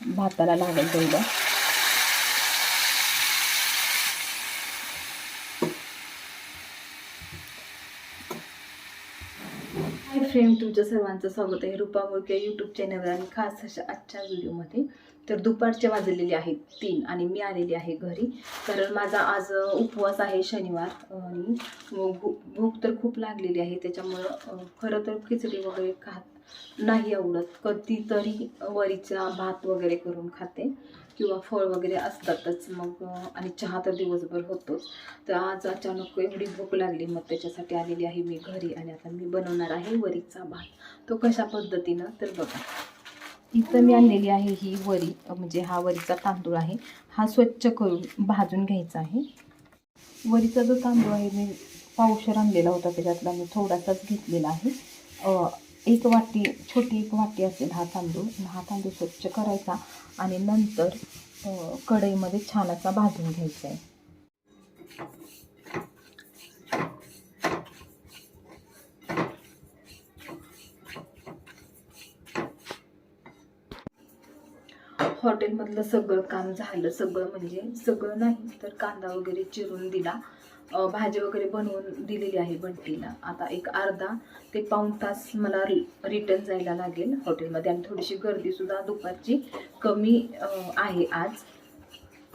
भाताला लागेल तेवढं. फ्रेंड तुमच्या सर्वांचं स्वागत आहे. रुपा मुळके यूट्यूब चॅनलवर आणि खास अशा आजच्या व्हिडिओमध्ये तर दुपारचे वाजलेले आहेत तीन आणि मी आलेली आहे घरी. कारण माझा आज उपवास आहे शनिवार आणि भूक तर खूप लागलेली आहे. त्याच्यामुळं खरं तर खिचडी वगैरे खात नाही आवडत. कधीतरी वरीचा भात वगैरे करून खाते. किंवा फळ वगैरे असतातच. मग आणि चहा तर दिवसभर होतोच. तर आज अचानक एवढी भूक लागली मग त्याच्यासाठी आलेली आहे मी घरी आणि आता मी बनवणार आहे वरीचा भात. तो कशा पद्धतीनं तर बघा. इथं मी आणलेली आहे ही वरी म्हणजे हा वरीचा तांदूळ आहे. हा स्वच्छ करून भाजून घ्यायचा आहे. वरीचा जो तांदूळ आहे मी पावशर आणलेला होता त्याच्यातला मी थोडासाच घेतलेला आहे. एक वाटी छोटी एक वाटी असेल हा तांदूळ. हा तांदूळ स्वच्छ करायचा. आणि नंतर कढईमध्ये छान असा भाजून घ्यायचा आहे हॉटेलमधलं सगळं काम झालं. सगळं म्हणजे सगळं नाही तर कांदा वगैरे चिरून दिला. भाजी वगैरे बनवून दिलेली आहे बंटीला आता एक अर्धा ते पाऊण तास मला रिटर्न जायला लागेल हॉटेलमध्ये आणि थोडीशी गर्दीसुद्धा दुपारची कमी आहे आज.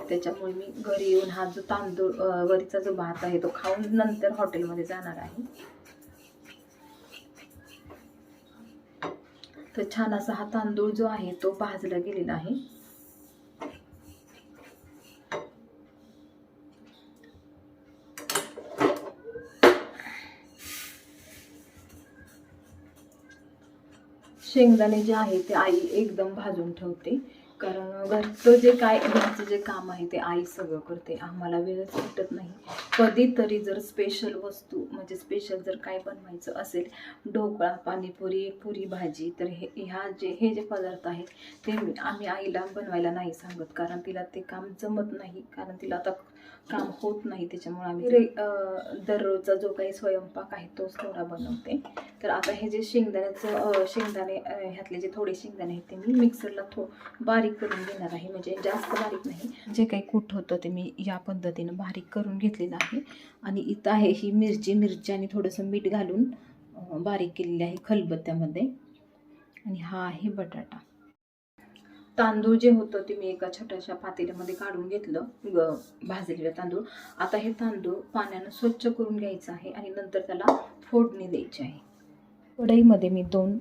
त्याच्यामुळे मी घरी येऊन हा जो तांदूळ वरीचा जो भात आहे तो खाऊन नंतर हॉटेलमध्ये जाणार आहे. तर छान असा हा तांदूळ जो आहे तो भाजला गेलेला आहे. शेंगदाणे जे आहे ते आई एकदम भाजून ठेवते. कारण घरचं जे काय घरचं जे काम आहे ते आई सगळं करते. आम्हाला वेळच भेटत नाही. कधीतरी जर स्पेशल वस्तू म्हणजे स्पेशल जर काय बनवायचं असेल ढोकळा पाणीपुरी पुरी भाजी तर हे ह्या जे हे जे पदार्थ आहेत ते आम्ही आईला बनवायला नाही सांगत. कारण तिला ते काम जमत नाही. कारण तिला आता काम होत नाही. त्याच्यामुळे आम्ही रे- दररोजचा जो काही स्वयंपाक आहे तोच थोडा बनवते. तर आता हे जे शेंगदाण्याचं शेंगदाणे ह्यातले जे थोडे शेंगदाणे आहेत ते मी मिक्सरला थो बारीक करून घेणार आहे. म्हणजे जास्त बारीक नाही. जे काही कूट होतं ते मी या पद्धतीनं बारीक करून घेतलेलं आहे. आणि इथं आहे ही मिरची. मिरची आणि थोडंसं मीठ घालून बारीक केलेली आहे खलबत्त्यामध्ये. आणि हा आहे बटाटा. तांदूळ जे होतं ते मी एका छोट्याशा पातेल्यामध्ये काढून घेतलं. ग- भाजलेलं तांदूळ. आता हे तांदूळ पाण्यानं स्वच्छ करून घ्यायचं आहे आणि नंतर त्याला फोडणी द्यायची आहे. कढईमध्ये मी दोन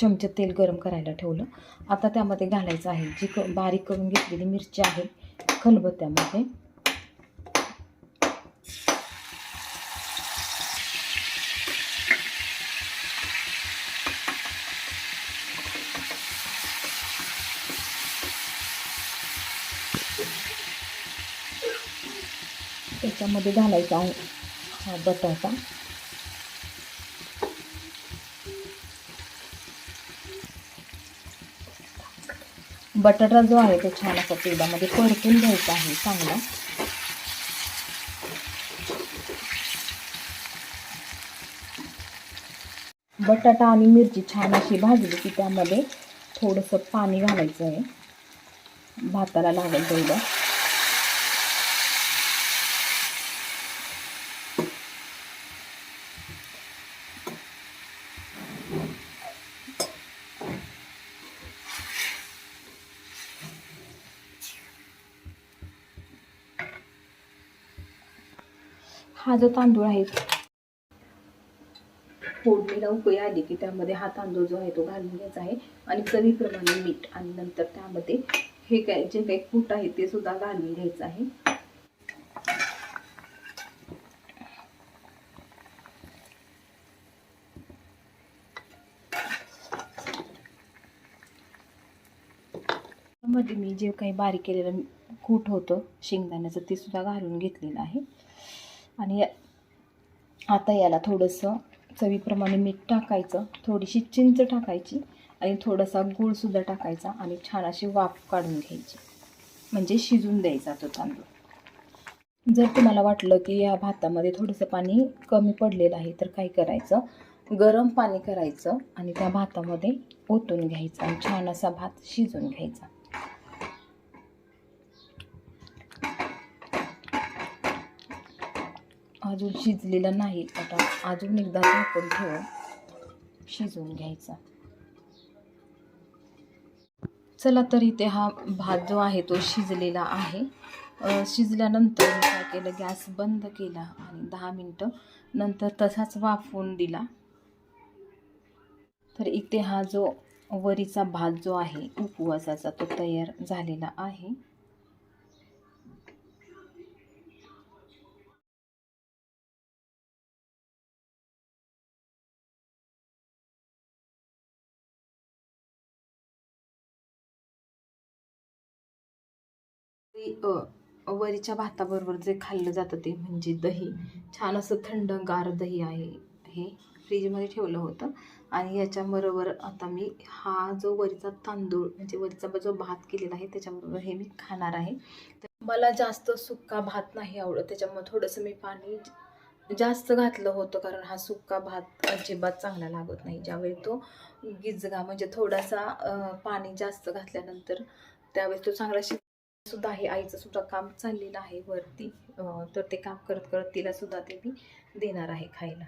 चमचे तेल गरम करायला ठेवलं. आता त्यामध्ये घालायचं आहे जी क बारीक करून घेतलेली मिरची आहे खलबत्त्यामध्ये. त्याच्यामध्ये घालायचा आहे हा बटाटा. बटाटा जो आहे तो छान असा तेलामध्ये परतून घ्यायचा आहे चांगला. बटाटा आणि मिरची छान अशी भाजली की त्यामध्ये थोडंसं पाणी घालायचं आहे. भाताला लागेल तेवढं. हा जो तांदूळ आहे. फोडणीला उकळी आली की त्यामध्ये हा तांदूळ जो आहे तो घालून घ्यायचा आहे. आणि चवीप्रमाणे मीठ आणि नंतर त्यामध्ये हे काय जे काही कूट आहे ते सुद्धा घालून घ्यायचं आहे. मध्ये मी जे काही बारीक केलेलं कूट होतं शेंगदाण्याचं ते सुद्धा घालून घेतलेलं आहे. आणि आता याला थोडंसं चवीप्रमाणे मीठ टाकायचं. थोडीशी चिंच टाकायची आणि थोडासा गूळसुद्धा टाकायचा आणि छान अशी वाफ काढून घ्यायची. म्हणजे शिजून द्यायचा तो तांदूळ. जर तुम्हाला वाटलं की या भातामध्ये थोडंसं पाणी कमी पडलेलं आहे तर काय करायचं? गरम पाणी करायचं आणि त्या भातामध्ये ओतून घ्यायचं आणि छान असा भात शिजून घ्यायचा. अजून शिजलेला नाही. आता अजून एकदा झाकून ठेवून शिजवून घ्यायचा. चला तर इथे हा भात जो आहे तो शिजलेला आहे. शिजल्यानंतर मी काय केलं गॅस बंद केला आणि दहा मिनटं नंतर तसाच वाफवून दिला. तर इथे हा जो वरीचा भात जो आहे उपवासाचा तो तयार झालेला आहे. ते वरीच्या भाताबरोबर जे खाल्लं जातं ते म्हणजे दही. छान असं थंडगार दही आहे हे फ्रीजमध्ये ठेवलं होतं. आणि याच्याबरोबर आता मी हा जो वरीचा तांदूळ म्हणजे वरीचा जो भात केलेला आहे त्याच्याबरोबर हे मी खाणार आहे. मला जास्त सुक्का भात नाही आवडत त्याच्यामुळे थोडंसं मी पाणी जास्त घातलं होतं कारण हा सुक्का भात अजिबात चांगला लागत नाही. ज्यावेळी तो गिजगा म्हणजे थोडासा पाणी जास्त घातल्यानंतर त्यावेळेस तो चांगला शिज सुद्धा आहे. आईचं सुद्धा काम चाललेलं आहे वरती. तर ते काम करत करत तिला सुद्धा ते मी देणार आहे खायला.